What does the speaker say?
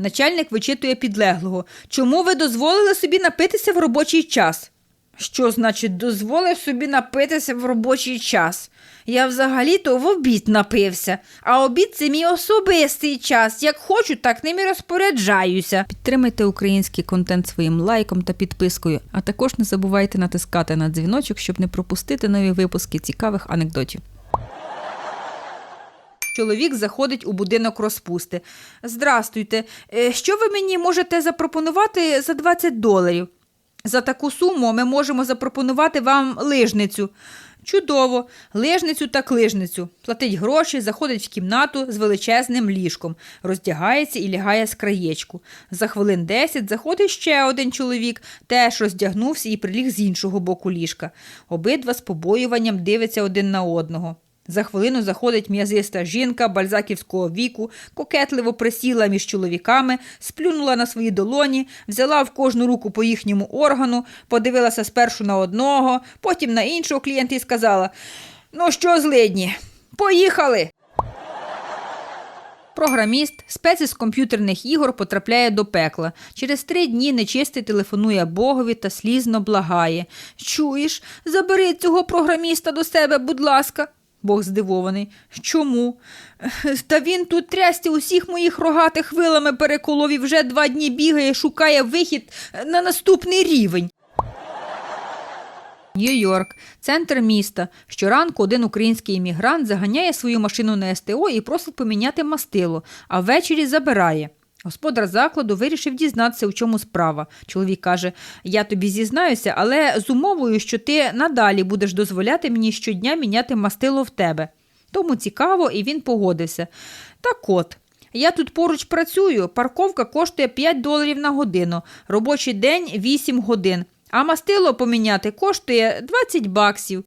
Начальник вичитує підлеглого. Чому ви дозволили собі напитися в робочий час? Що значить дозволив собі напитися в робочий час? Я взагалі-то в обід напився, а обід це мій особистий час. Як хочу, так ним і розпоряджаюся. Підтримайте український контент своїм лайком та підпискою, а також не забувайте натискати на дзвіночок, щоб не пропустити нові випуски цікавих анекдотів. Чоловік заходить у будинок розпусти. Здрастуйте, е, що ви мені можете запропонувати за 20 доларів? За таку суму ми можемо запропонувати вам лижницю. Чудово, лижницю та клижницю. Платить гроші, заходить в кімнату з величезним ліжком, роздягається і лягає з краєчку. За хвилин 10 заходить ще один чоловік, теж роздягнувся і приліг з іншого боку ліжка. Обидва з побоюванням дивляться один на одного. За хвилину заходить м'язиста жінка бальзаківського віку, кокетливо присіла між чоловіками, сплюнула на свої долоні, взяла в кожну руку по їхньому органу, подивилася спершу на одного, потім на іншого клієнта і сказала: Ну що, злидні, поїхали! Програміст, спец із комп'ютерних ігор потрапляє до пекла. Через три дні нечистий телефонує Богові та слізно благає. Чуєш, забери цього програміста до себе, будь ласка. Бог здивований. Чому? Та він тут трясти усіх моїх рогатих вилами переколов і вже два дні бігає, шукає вихід на наступний рівень. Нью-Йорк, центр міста. Щоранку один український іммігрант заганяє свою машину на СТО і просить поміняти мастило, а ввечері забирає. Господар закладу вирішив дізнатися, у чому справа. Чоловік каже: Я тобі зізнаюся, але з умовою, що ти надалі будеш дозволяти мені щодня міняти мастило в тебе. Тому цікаво, і він погодився. Так от. Я тут поруч працюю, парковка коштує 5 доларів на годину, робочий день 8 годин, а мастило поміняти коштує 20 баксів.